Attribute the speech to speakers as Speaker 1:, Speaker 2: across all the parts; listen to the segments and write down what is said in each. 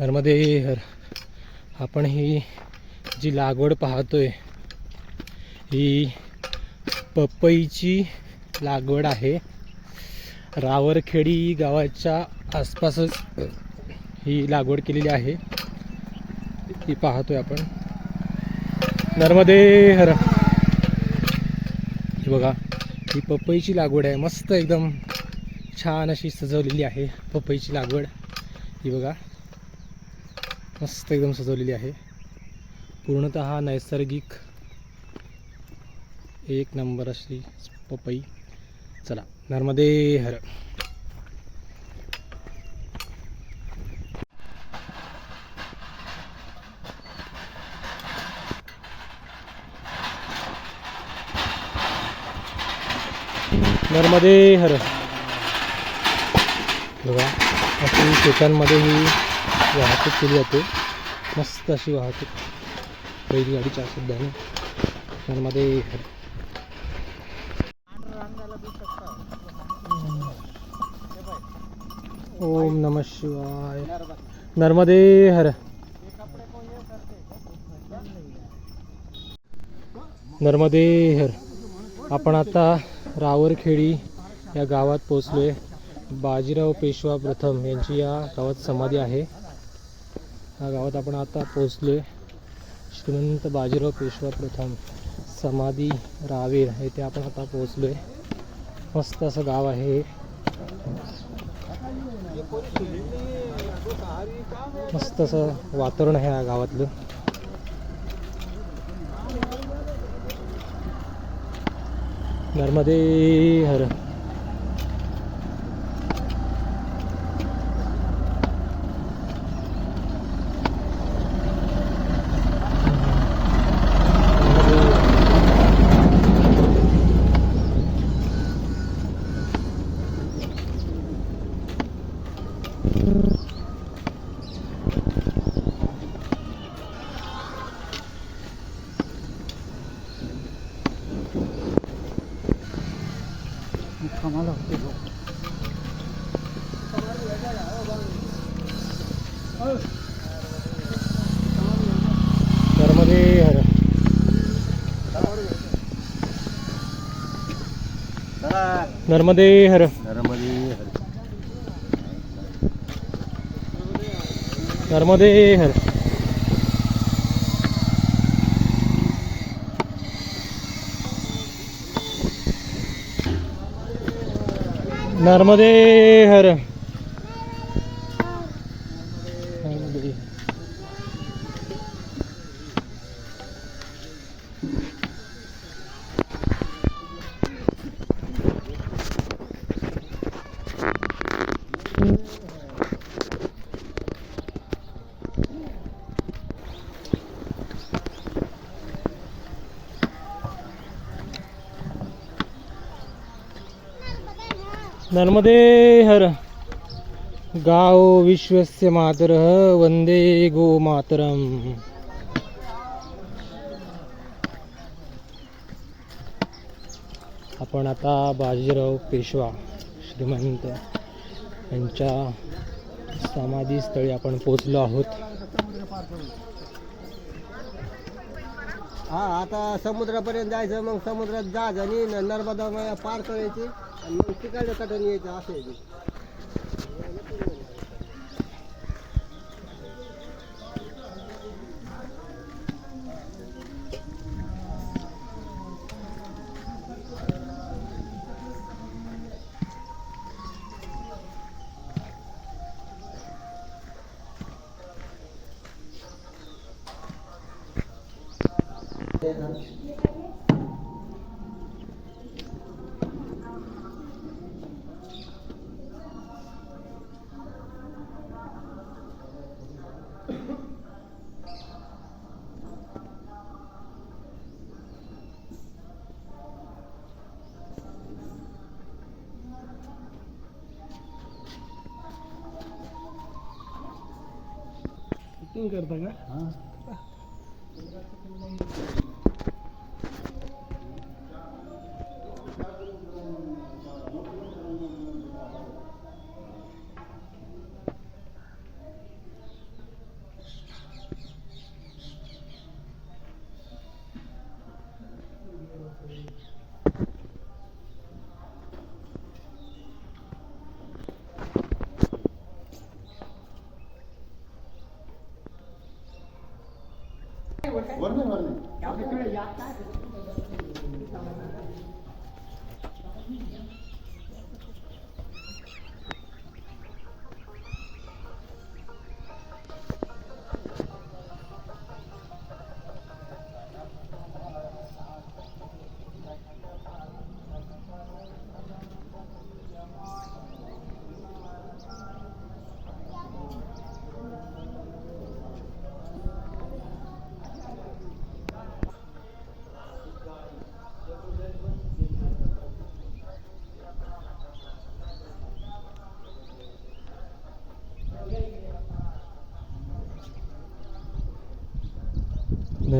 Speaker 1: नर्मदे हर आपण ही जी लागवड पाहतोय ही पपईची लागवड आहे. रावरखेडी गावाच्या आसपासच ही लागवड केलेली आहे. ती पाहतोय आपण. नर्मदे हर ही बघा ही पपईची लागवड आहे. मस्त एकदम छान अशी सजवलेली आहे पपईची लागवड. ही बघा. मस्त एकदम सजवलेली आहे. पूर्णतः नैसर्गिक एक नंबर अशी पपई. चला नर्मदे हर. नर्मदे हर. बघा अशी शेतांमध्ये ही वाहतूक केली जाते. मस्त अशी वाहतूक. बैलगाडीच्या सुद्धा नर्मदे ओम नम शिवाय. नर्मदे हर. नर्मदे हर. आपण आता रावरखेडी या गावात पोचलोय बाजीराव पेशवा प्रथम यांची या गावात समाधी आहे. या गावात आपण आता पोचलोय श्रीमंत बाजीराव पेशवा प्रथम समाधी रावेर येथे आपण आता पोचलोय मस्त असं गाव आहे हे. मस्त असं वातावरण आहे या गावातलं. नर्मदे हर नर्मदे हर। नर्मदे हर नर्मदे हर नर्मदे हर नर्मदे हर। गाव विश्वस्य मातर वंदे गो मातरम आपण आता बाजीराव पेशवा श्रीमंत यांच्या समाधीस्थळी आपण पोचलो आहोत.
Speaker 2: हा आता समुद्रापर्यंत जायचं मग समुद्रात जा आणि न- नर्मदा पार करायची. आणि मग तिकडे कटून यायचं असं आहे ते.
Speaker 1: करता का? Var mı var mı? Ya böyle yaklaşık.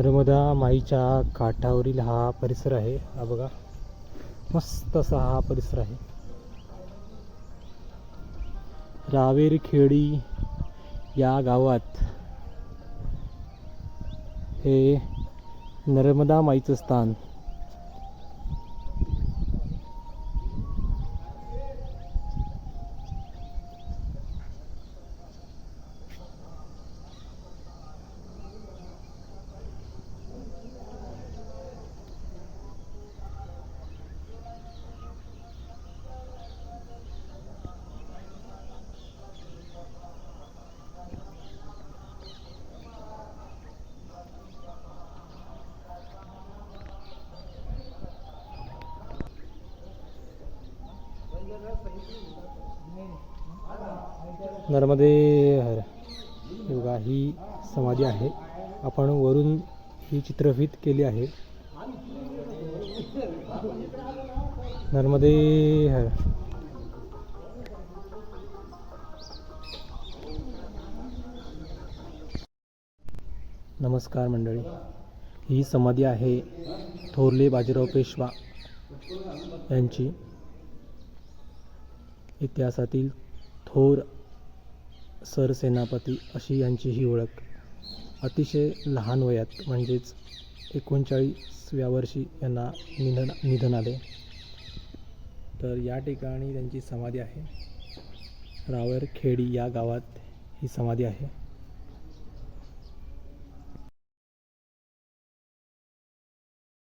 Speaker 1: Narmada माईच्या काठावरील हा परिसर आहे. हा बघा. मस्त असा हा परिसर आहे. रावेरखेडी या गावात हे नर्मदा माईचं स्थान. नर्मदे हर. योगा ही समाधी आहे. आपण वरून ही चित्रफित केली आहे. नर्मदे हर. नमस्कार मंडळी. ही समाधी आहे थोरले बाजीराव पेशवा यांची. इतिहासातील थोर सरसेनापती अशी यांची ही ओळख. अतिशय लहान वयात म्हणजेच एकोणचाळीसव्या वर्षी यांना निधन निधन आले. तर या ठिकाणी त्यांची समाधी आहे. रावरखेडी या गावात ही समाधी आहे.